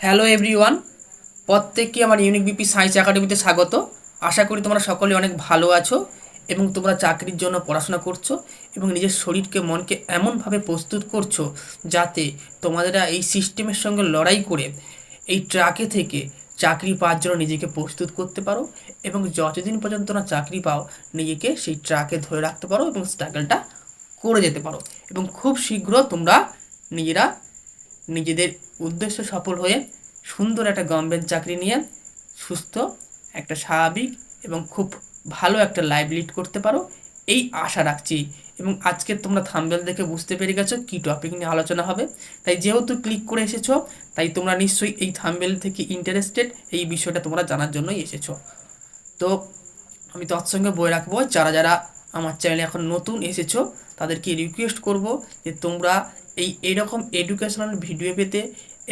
Hello everyone প্রত্যেককে আমার unique BP science একাডেমিতে স্বাগত। আশা করি তোমরা সকলে অনেক ভালো আছো এবং তোমরা চাকরির জন্য পড়াশোনা করছ এবং নিজের শরীরকে, মনকে এমনভাবে প্রস্তুত করছ যাতে তোমাদেরা এই সিস্টেমের সঙ্গে লড়াই করে এই ট্রাকে থেকে চাকরি পাওয়ার জন্য নিজেকে প্রস্তুত করতে পারো এবং যতদিন পর্যন্ত না চাকরি পাও, নিজেকে সেই ট্রাকে ধরে রাখতে পারো এবং স্ট্রাগলটা করে যেতে পারো। এবং খুব শীঘ্র তোমরা নিজেরা নিজেদের উদ্দেশ্য সফল হয়ে সুন্দর একটা গভর্নমেন্ট চাকরি নিয়ে সুস্থ, একটা স্বাভাবিক এবং খুব ভালো একটা লাইফ লিড করতে পারো, এই আশা রাখছি। এবং আজকে তোমরা থাম্বেল দেখে বুঝতে পেরে গেছো কী টপিক নিয়ে আলোচনা হবে। তাই যেহেতু ক্লিক করে এসেছ, তাই তোমরা নিশ্চয়ই এই থাম্বেল থেকে ইন্টারেস্টেড এই বিষয়টা তোমরা জানার জন্যই এসেছ। তো আমি তৎসঙ্গে বই রাখব, যারা যারা আমার চ্যানেলে এখন নতুন এসেছ, তাদেরকে রিকোয়েস্ট করব যে তোমরা এই এরকম এডুকেশনাল ভিডিও পেতে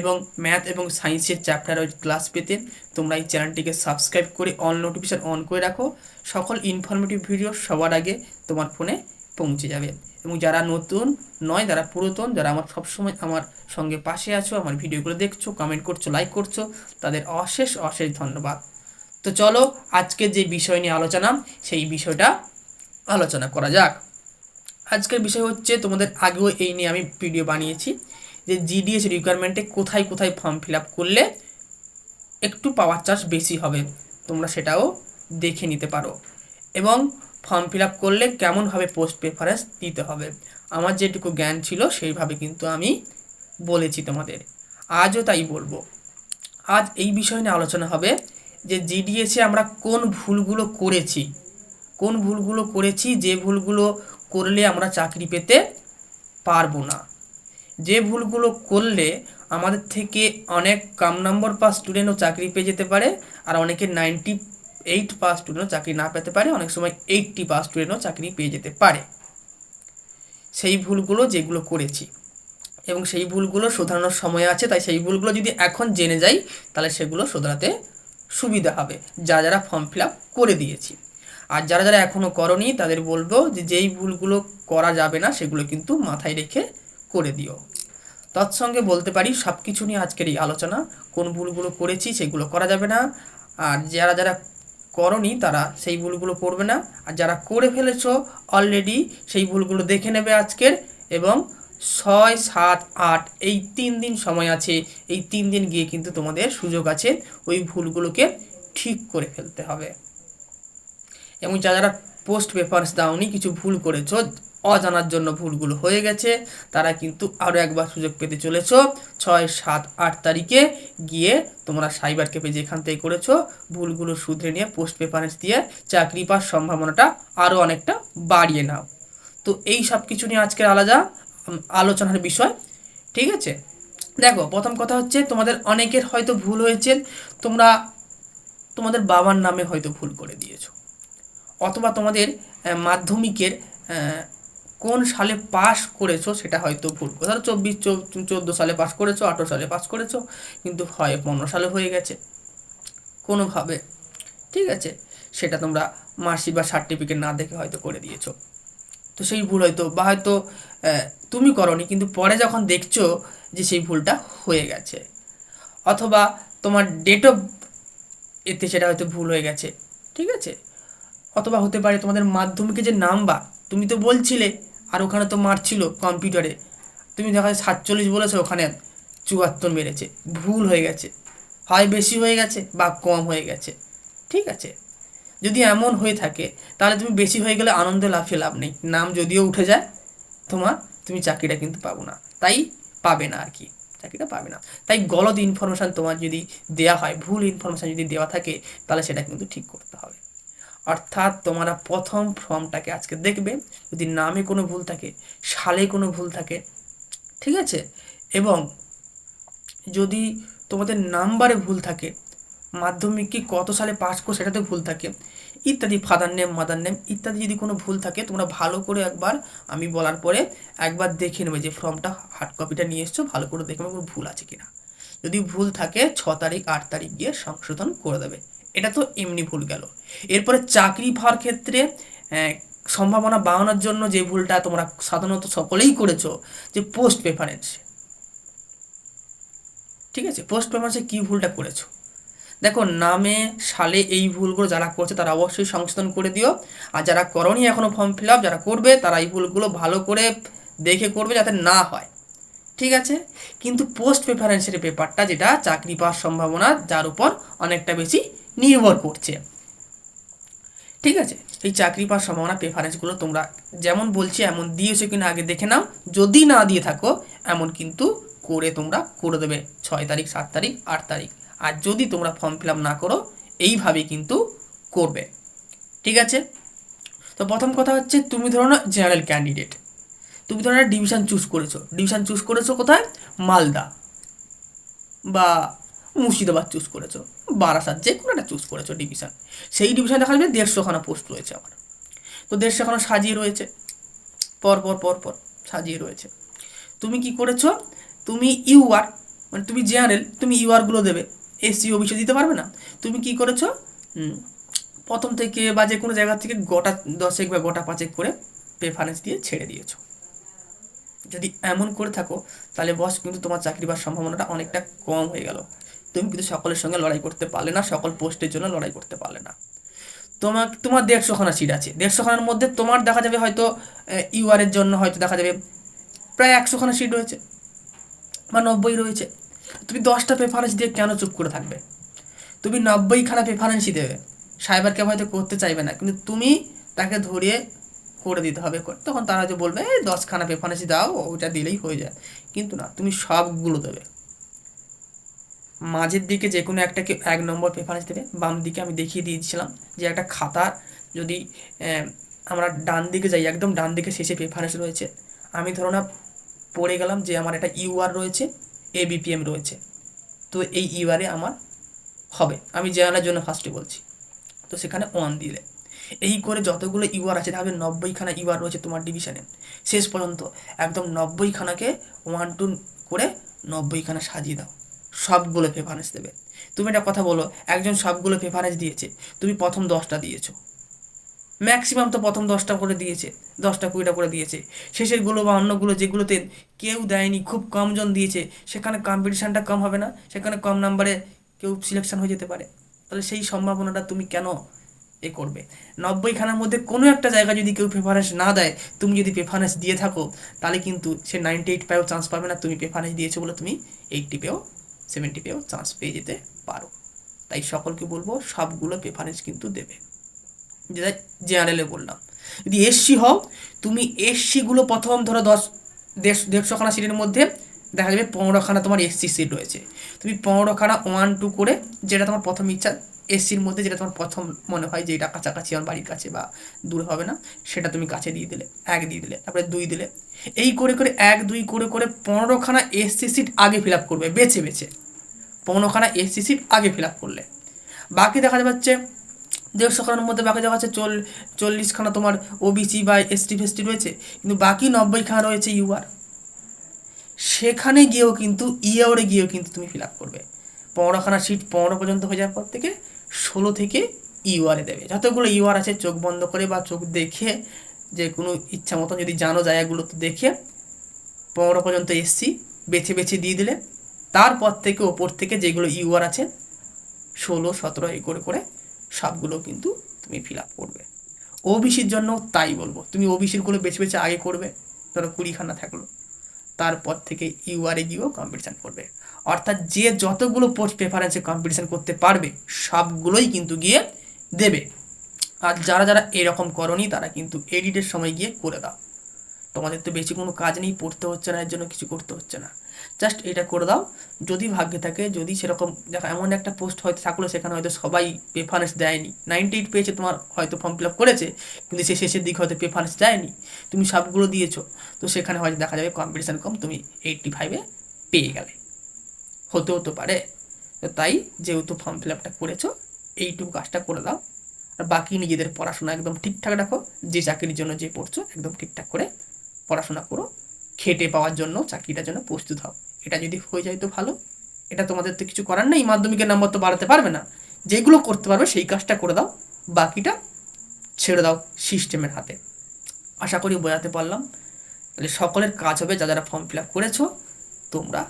এবং ম্যাথ এবং সায়েন্সের চ্যাপ্টার ক্লাস পেতে তোমরা এই চ্যানেলটিকে সাবস্ক্রাইব করে অল নোটিফিকেশান অন করে রাখো। সকল ইনফরমেটিভ ভিডিও সবার আগে তোমার ফোনে পৌঁছে যাবে। এবং যারা নতুন নয়, যারা পুরাতন, যারা আমার সবসময় আমার সঙ্গে পাশে আছো, আমার ভিডিওগুলো দেখছ কমেন্ট করছ লাইক করছ, তাদের অশেষ অশেষ ধন্যবাদ। তো চলো আজকে যে বিষয় নিয়ে আলোচনা, সেই বিষয়টা আলোচনা করা যাক। আজকের বিষয় হচ্ছে তোমাদের আগেও এই নিয়ে আমি ভিডিও বানিয়েছি, যে জিডিএস রিকোয়ারমেন্টে কোথায় কোথায় ফর্ম ফিল করলে একটু পাওয়ার চার্জ বেশি হবে, তোমরা সেটাও দেখে নিতে পারো। এবং ফর্ম ফিল করলে কেমনভাবে পোস্ট প্রেফারেন্স দিতে হবে, আমার যেটুকু জ্ঞান ছিল সেইভাবে কিন্তু আমি বলেছি তোমাদের। আজও তাই বলব। আজ এই বিষয় নিয়ে আলোচনা হবে, যে জিডিএসে আমরা কোন ভুলগুলো করেছি, কোন ভুলগুলো করেছি, যে ভুলগুলো করলে আমরা চাকরি পেতে পারব না। যে ভুলগুলো করলে আমাদের থেকে অনেক কম নম্বর পাস স্টুডেন্টও চাকরি পেয়ে যেতে পারে আর অনেকে নাইনটি এইট পাস স্টুডেন্টও চাকরি না পেতে পারে, অনেক সময় এইটটি পাস স্টুডেন্টও চাকরি পেয়ে যেতে পারে। সেই ভুলগুলো যেগুলো করেছি এবং সেই ভুলগুলো শোধরানোর সময় আছে, তাই সেই ভুলগুলো যদি এখন জেনে যাই, তাহলে সেগুলো শোধরাতে সুবিধা হবে। যা যারা ফর্ম ফিল আপ করে দিয়েছি। আর যারা যারা এখনও করনি, তাদের বলব যে যেই ভুলগুলো করা যাবে না, সেগুলো কিন্তু মাথায় রেখে করে দিও। তৎসঙ্গে বলতে পারি সব কিছু নিয়ে আজকের এই আলোচনা, কোন ভুলগুলো করেছি সেগুলো করা যাবে না, আর যারা যারা করনি, তারা সেই ভুলগুলো করবে না, আর যারা করে ফেলেছ অলরেডি সেই ভুলগুলো দেখে নেবে আজকের, এবং ছয়, সাত, আট, এই তিন দিন সময় আছে, এই তিন দিন গিয়ে কিন্তু তোমাদের সুযোগ আছে, ওই ভুলগুলোকে ঠিক করে ফেলতে হবে। এবং যারা যারা পোস্ট পেপারস দাওনি, কিছু ভুল করেছ, অজানার জন্য ভুলগুলো হয়ে গেছে, তারা কিন্তু আরও একবার সুযোগ পেতে চলেছ। ছয়, সাত, আট তারিখে গিয়ে তোমরা সাইবার ক্যাফে যেখান থেকে করেছ, ভুলগুলো শুধরে নিয়ে পোস্ট পেপারেন্স দিয়ে চাকরি পাওয়ার সম্ভাবনাটা আরও অনেকটা বাড়িয়ে নাও। তো এই সব কিছু নিয়ে আজকের আলাদা আলোচনার বিষয়, ঠিক আছে? দেখো, প্রথম কথা হচ্ছে তোমাদের অনেকের হয়তো ভুল হয়েছে, তোমরা তোমাদের বাবার নামে হয়তো ভুল করে দিয়েছ। অথবা তোমাদের মাধ্যমিকের কোন সালে পাস করেছ সেটা হয়তো ভুল। ধরো চব্বিশ চোদ্দ সালে পাস করেছ, আঠেরো সালে পাস করেছ, কিন্তু হয় পনেরো সালে হয়ে গেছে। কোনোভাবে, ঠিক আছে? সেটা তোমরা মার্কশিট বা সার্টিফিকেট না দেখে হয়তো করে দিয়েছ। তো সেই ভুল হয়তো, বা হয়তো তুমি করনি, কিন্তু পরে যখন দেখছ যে সেই ভুলটা হয়ে গেছে। অথবা তোমার ডেট অফ এতে সেটা হয়তো ভুল হয়ে গেছে, ঠিক আছে? অথবা হতে পারে তোমাদের মাধ্যমিকে যে নাম্বার, তুমি তো বলছিলে, আর ওখানে তো মারছিল কম্পিউটারে। তুমি দেখা যায় সাতচল্লিশ বলেছ, ওখানে চুয়াত্তর মেরেছে। ভুল হয়ে গেছে। হয় বেশি হয়ে গেছে বা কম হয়ে গেছে। ঠিক আছে? যদি এমন হয়ে থাকে, তাহলে তুমি বেশি হয়ে গেলে আনন্দ লাভে লাভ নেই। নাম যদিও উঠে যায়, তোমার তুমি চাকরিটা কিন্তু পাবো না। তাই পাবে না আর কি। চাকরিটা পাবে না। তাই গলত ইনফরমেশান তোমার যদি দেওয়া হয়, ভুল ইনফরমেশান যদি দেওয়া থাকে, তাহলে সেটা কিন্তু ঠিক করতে হবে। অর্থাৎ তোমরা প্রথম ফর্মটাকে আজকে দেখবে, যদি নামে কোনো ভুল থাকে, সালে কোনো ভুল থাকে, ঠিক আছে? এবং যদি তোমাদের নাম্বারে ভুল থাকে, মাধ্যমিক কি কত সালে পাস করো সেটাতে ভুল থাকে, ইত্যাদি ফাদার নেম মাদার নেম ইত্যাদি যদি কোনো ভুল থাকে, তোমরা ভালো করে একবার, আমি বলার পরে একবার দেখে নেবে যে ফর্মটা হার্ড কপিটা নিয়ে এসছো, ভালো করে দেখে নেবে ভুল আছে কিনা। যদি ভুল থাকে, ছ তারিখ, আট তারিখ গিয়ে সংশোধন করে দেবে। এটা তো এমনি ভুল গেল। এরপরে চাকরি পাওয়ার ক্ষেত্রে সম্ভাবনা বাড়ানোর জন্য যে ভুলটা তোমরা সাধারণত সকলেই করেছ, যে পোস্ট প্রেফারেন্স ঠিক আছে? পোস্ট পেপারসে কী ভুলটা করেছ? দেখো, নামে, সালে এই ভুলগুলো যারা করছে তারা অবশ্যই সংশোধন করে দিও। আর যারা করনি এখনও ফর্ম ফিল আপ যারা করবে তারা এই ভুলগুলো ভালো করে দেখে করবে যাতে না হয়। ঠিক আছে? কিন্তু পোস্ট প্রেফারেন্সের পেপারটা যেটা, চাকরি পাওয়ার সম্ভাবনা, যার উপর অনেকটা বেশি নির্ভর করছে। ঠিক আছে? এই চাকরি পাওয়ার সম্ভাবনা প্রেফারেন্সগুলো তোমরা যেমন বলছি এমন দিয়েছ কিনা আগে দেখে নাও। যদি না দিয়ে থাকো, এমন কিন্তু করে তোমরা করে দেবে। ছয় তারিখ, সাত তারিখ, আট তারিখ। আর যদি তোমরা ফর্ম ফিল না করো, এইভাবেই কিন্তু করবে। ঠিক আছে? তো প্রথম কথা হচ্ছে তুমি ধরো না জেনারেল ক্যান্ডিডেট তুমি ধরো ডিভিশন চুজ করেছ। ডিভিশন চুজ করেছ কোথায়? মালদা। বা মুর্শিদাবাদ চুজ করেছ, বারাসাত যে কোনো একটা চুজ করেছ ডিভিশন সেই ডিভিশন দেখা যাবে দেড়শোখানা পোস্ট রয়েছে আমার। তো দেড়শোখানা সাজিয়ে রয়েছে। পর পর পর পর সাজিয়ে রয়েছে। তুমি কি করেছ? তুমি ইউআর মানে তুমি জেনারেল তুমি ইউআরগুলো দেবে। এসসি ওবিসি দিতে পারবে না? তুমি কি করেছ? প্রথম থেকে বা যে কোনো জায়গা থেকে গোটা দশেক বা গোটা পাঁচেক করে প্রেফারেন্স দিয়ে ছেড়ে দিয়েছ। যদি এমন করে থাকো, তাহলে বস কিন্তু তোমার চাকরি পাওয়ার সম্ভাবনাটা অনেকটা কম হয়ে গেল। তুমি কিন্তু সকলের সঙ্গে লড়াই করতে পারলে না, সকল পোস্টের জন্য লড়াই করতে পারলে না। তোমার তোমার দেড়শোখানা সিট আছে। দেড়শোখানার মধ্যে তোমার দেখা যাবে হয়তো ইউআরের জন্য হয়তো দেখা যাবে প্রায় একশোখানা সিট রয়েছে বা নব্বই রয়েছে। তুমি দশটা প্রেফারেন্স দিয়ে কেন চুপ করে থাকবে? তুমি নব্বইখানা প্রেফারেন্সই দেবে। সাইবারকে হয়তো করতে চাইবে না, কিন্তু তুমি তাকে ধরিয়ে করে দিতে হবে। করে তখন তারা যে বলবে দশখানা প্রেফারেন্সই দাও, ওটা দিলেই হয়ে যায়। কিন্তু না, তুমি সবগুলো দেবে। মাঝের দিকে যে কোনো একটাকে এক নম্বর প্রেফারেন্স দেবে, বাম দিকে আমি দেখিয়ে দিয়েছিলাম যে একটা খাতা যদি আমরা ডান দিকে যাই, একদম ডান দিকে শেষে প্রেফারেন্স রয়েছে, আমি ধরো না পড়ে গেলাম যে আমার একটা ইউআর রয়েছে এবিপিএম রয়েছে, তো এই ইউআরে আমার হবে, আমি জেনারেলের জন্য ফার্স্টে বলছি, তো সেখানে ওয়ান দিলে এই করে যতগুলো ইউআর আছে, তাহলে নব্বইখানা ইউআর রয়েছে তোমার ডিভিশনে শেষ পর্যন্ত একদম নব্বইখানাকে ওয়ান টু করে নব্বইখানা সাজিয়ে দাও সবগুলো প্রেফারেন্স দেবে। তুমি একটা কথা বলো, একজন সবগুলো প্রেফারেন্স দিয়েছে, তুমি প্রথম দশটা দিয়েছ। ম্যাক্সিমাম তো প্রথম দশটা করে দিয়েছে, দশটা কুড়িটা করে দিয়েছে। শেষেরগুলো বা অন্যগুলো যেগুলোতে কেউ দেয়নি, খুব কম জন দিয়েছে, সেখানে কম্পিটিশানটা কম হবে না, সেখানে কম নাম্বারে কেউ সিলেকশন হয়ে যেতে পারে। তাহলে সেই সম্ভাবনাটা তুমি কেন এ করবে? নব্বইখানার মধ্যে কোনো একটা জায়গা যদি কেউ প্রেফারেন্স না দেয়, তুমি যদি প্রেফারেন্স দিয়ে থাকো, তাহলে কিন্তু সে নাইনটি এইট পেয়েও চান্স পাবে না, তুমি প্রেফারেন্স দিয়েছ বলে তুমি এইটটি পেয়েও সেভেন্টি পেয়েও চান্স পেয়ে যেতে পারো। তাই সকলকে বলব, সবগুলো প্রেফারেন্স কিন্তু দেবে। যেটা জেনারেলে বললাম। যদি এসসি হও, তুমি এসসিগুলো প্রথম ধরো দশ দেড় দেড়শোখানা সিটের মধ্যে দেখা যাবে পনেরোখানা তোমার এসসি সিট রয়েছে। তুমি পনেরোখানা ওয়ান টু করে যেটা তোমার প্রথম ইচ্ছা এসসির মধ্যে যেটা তোমার প্রথম মনে হয় যে এটা কাছাকাছি আমার বাড়ির কাছে বা দূর হবে না, সেটা তুমি কাছে দিয়ে দিলে, এক দিয়ে দিলে, তারপরে দুই দিলে। এই করে করে এক, দুই করে করে পনেরোখানা এসসি সিট আগে ফিল আপ করবে, বেছে বেছে। পনেরোখানা এসসি সিট আগে ফিল আপ করলে। বাকি দেখা যাচ্ছে দেড়শোখানার মধ্যে, বাকি দেখা যাচ্ছে চল, চল্লিশখানা তোমার ওবিসি বা এসটি ফেসটি রয়েছে, কিন্তু বাকি নব্বইখানা রয়েছে ইউআর সেখানে গিয়েও কিন্তু ইউআরে গিয়েও কিন্তু তুমি ফিল আপ করবে। পনেরোখানা সিট পনেরো পর্যন্ত হয়ে যাওয়ার পর থেকে ষোলো থেকে ইউআরে দেবে। যতগুলো ইউআর আছে, চোখ বন্ধ করে বা চোখ দেখে যে কোনো ইচ্ছা মতন যদি জানো জায়গাগুলো তো দেখে পনেরো পর্যন্ত এসছি, বেছে বেছে দিয়ে দিলে। তারপর থেকে ওপর থেকে যেগুলো ইউআর আছে, ষোলো, সতেরো এই করে করে সবগুলো কিন্তু তুমি ফিল আপ করবে। ওবিসির জন্য তাই বলব, তুমি ওবিসিরগুলো বেছে বেছে আগে করবে, ধরো কুড়িখানা থাকল, তারপর থেকে ইউআরে গিয়েও কম্পিটিশান করবে। অর্থাৎ যে যতগুলো পোস্ট প্রেফারেন্সে কম্পিটিশান করতে পারবে, সবগুলোই কিন্তু গিয়ে দেবে। আর যারা যারা এরকম করনি, তারা কিন্তু এডিটের সময় গিয়ে করে দাও। তোমাদের তো বেশি কোনো কাজ নেই, পড়তে হচ্ছে না, এর জন্য কিছু করতে হচ্ছে না। জাস্ট এটা করে দাও। যদি ভাগ্যে থাকে, যদি সেরকম, দেখো এমন একটা পোস্ট হয়তো থাকল, সেখানে হয়তো সবাই প্রেফারেন্স দেয়নি। নাইনটি এইট পেয়েছে, তোমার হয়তো ফর্ম ফিল আপ করেছে, কিন্তু সে শেষের দিকে হয়তো প্রেফারেন্স দেয়নি। তুমি সবগুলো দিয়েছ, তো সেখানে হয়তো দেখা যাবে কম্পিটিশান কম, তুমি এইটটি ফাইভে পেয়ে গেলে। হতেও তো পারে। তাই যেহেতু ফর্ম ফিল আপটা করেছ, এইটুকু কাজটা করে দাও। আর বাকি নিজেদের পড়াশোনা একদম ঠিকঠাক রাখো। যে চাকরির জন্য যে পড়ছো, একদম ঠিকঠাক করে পড়াশোনা করো। খেটে পাওয়ার জন্য, চাকরিটার জন্য প্রস্তুত হও। এটা যদি হয়ে যায় তো ভালো। এটা তোমাদের তো কিছু করার নেই, মাধ্যমিকের নম্বর তো বাড়াতে পারবে না। যেগুলো করতে পারবে সেই কাজটা করে দাও। বাকিটা ছেড়ে দাও সিস্টেমের হাতে। আশা করি বোঝাতে পারলাম। তাহলে সকলের কাজ হবে, যা যারা ফর্ম ফিল আপ করেছ, তোমরা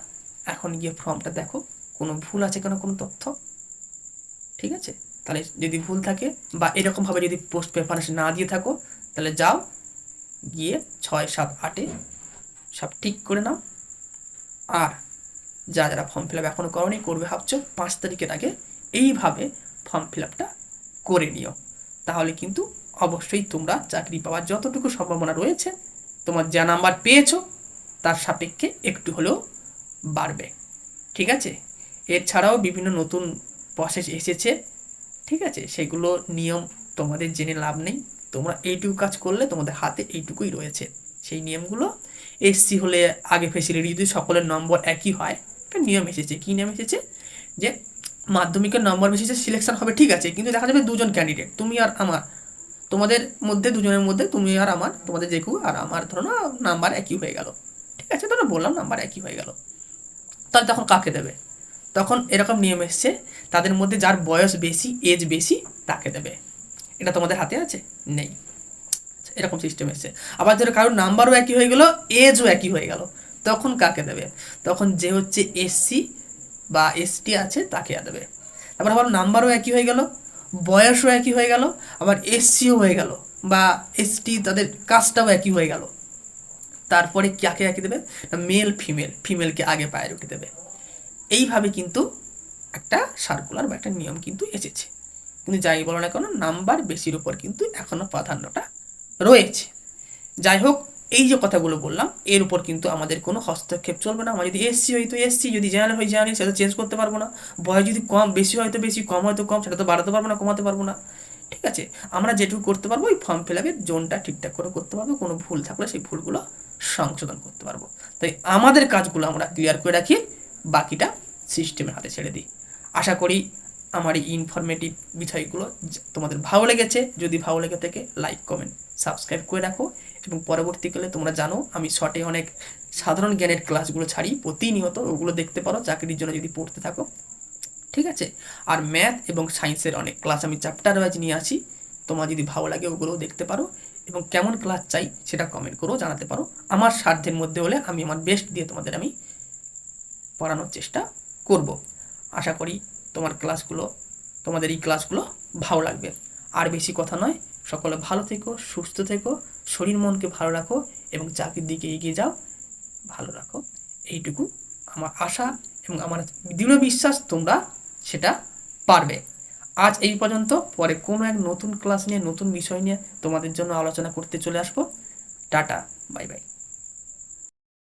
এখন গিয়ে ফর্মটা দেখো। কোনো ভুল আছে কেন কোনো তথ্য? ঠিক আছে? তাহলে যদি ভুল থাকে বা এরকমভাবে যদি পোস্ট প্রেফারেন্স না দিয়ে থাকো, তাহলে যাও, গিয়ে ছয়, সাত, আটে সব ঠিক করে নাও। আর যা যারা ফর্ম ফিল আপ এখনও করনি, করবে ভাবছ, পাঁচ তারিখের আগে এইভাবে ফর্ম ফিল আপটা করে নিও। তাহলে কিন্তু অবশ্যই তোমরা চাকরি পাওয়ার যতটুকু সম্ভাবনা রয়েছে, তোমার যা নাম্বার পেয়েছ, তার সাপেক্ষে একটু হলেও বাড়বে, ঠিক আছে? এছাড়াও বিভিন্ন নতুন প্রসেস এসেছে, ঠিক আছে? সেগুলো নিয়ম তোমাদের জেনে লাভ নেই। তোমরা এইটুকু কাজ করলে তোমাদের হাতে এইটুকুই রয়েছে। সেই নিয়মগুলো এসসি হলে আগে ফেসিলিটি যদি সকলের নম্বর একই হয়, একটা নিয়ম এসেছে। কী নিয়ম এসেছে? যে মাধ্যমিকের নম্বর বেশিতে সিলেকশন হবে, ঠিক আছে? কিন্তু দেখা যাবে দুজন ক্যান্ডিডেট তুমি আর আমার। তোমাদের মধ্যে, দুজনের মধ্যে তুমি আর আমার, তোমাদের কেউ আর আমার, ধরো না নাম্বার একই হয়ে গেল। ঠিক আছে? ধরো বললাম নাম্বার একই হয়ে গেল। তাহলে তখন কাকে দেবে? তখন এরকম নিয়ম এসছে, তাদের মধ্যে যার বয়স বেশি এজ বেশি, তাকে দেবে। এটা তোমাদের হাতে আছে? নেই। এরকম সিস্টেম এসছে। আবার ধরো কারোর নাম্বারও একই হয়ে গেল এজও একই হয়ে গেল, তখন কাকে দেবে? তখন যে হচ্ছে এসসি বা এসটি আছে, তাকে দেবে। তারপর আবার নাম্বারও একই হয়ে গেল, বয়সও একই হয়ে গেল, আবার এসসিও হয়ে গেল, বা এসটি তাদের কাজটাও একই হয়ে গেল। তারপরে কাকে একই দেবে? মেল ফিমেল ফিমেলকে আগে পায়ে প্রায়োরিটি দেবে। এইভাবে কিন্তু একটা সার্কুলার বা একটা নিয়ম কিন্তু এসেছে। কিন্তু যাই বলো না কেন নাম্বার বেশির উপর কিন্তু এখনও প্রাধান্যটা রয়েছে। যাই হোক, এই যে কথাগুলো বললাম, এর উপর কিন্তু আমাদের কোনো হস্তক্ষেপ চলবে না। আমার যদি এসসি হয় তো এসসি যদি জেনারেল হয় জেনারেল সেটা চেঞ্জ করতে পারব না। বয়স যদি কম, বেশি হয় তো বেশি, কম হয় তো কম, সেটা তো বাড়াতে পারব না, কমাতে পারব না। ঠিক আছে? আমরা যেটুকু করতে পারব, ওই ফর্ম ফিল আপের জোনটা ঠিকঠাক করে করতে পারব। কোনো ভুল থাকলে সেই ভুলগুলো সংশোধন করতে পারব। তাই আমাদের কাজগুলো আমরা ক্লিয়ার করে রাখি, বাকিটা সিস্টেমের হাতে ছেড়ে দিই। আশা করি আমার এই ইনফরমেটিভ বিষয়গুলো তোমাদের ভালো লেগেছে। যদি ভালো লেগে থাকে লাইক কমেন্ট সাবস্ক্রাইব করে রাখো এবং পরবর্তীকালে তোমরা জানো, আমি শর্টে অনেক সাধারণ জ্ঞানের ক্লাসগুলো ছাড়ি, প্রতিনিয়ত ওগুলো দেখতে পারো, চাকরির জন্য যদি পড়তে থাকো। ঠিক আছে? আর ম্যাথ এবং সায়েন্সের অনেক ক্লাস আমি চ্যাপ্টার ওয়াইজ নিয়ে আসি। তোমার যদি ভালো লাগে, ওগুলোও দেখতে পারো। এবং কেমন ক্লাস চাই সেটা কমেন্ট করেও জানাতে পারো। আমার সাধ্যের মধ্যে হলে আমি আমার বেস্ট দিয়ে তোমাদের আমি পড়ানোর চেষ্টা করব। আশা করি তোমার ক্লাসগুলো তোমাদের এই ক্লাসগুলো ভালো লাগবে। আর বেশি কথা নয়, সকলে ভালো থেকো, সুস্থ থেকো, শরীর মনকে ভালো রাখো এবং চাকরির দিকে এগিয়ে যাও, ভালো রাখো। এইটুকু আমার আশা এবং আমার দৃঢ় বিশ্বাস তোমরা সেটা পারবে। আজ এই পর্যন্ত। পরে কোনো এক নতুন ক্লাস নিয়ে, নতুন বিষয় নিয়ে তোমাদের জন্য আলোচনা করতে চলে আসব। Tata bye bye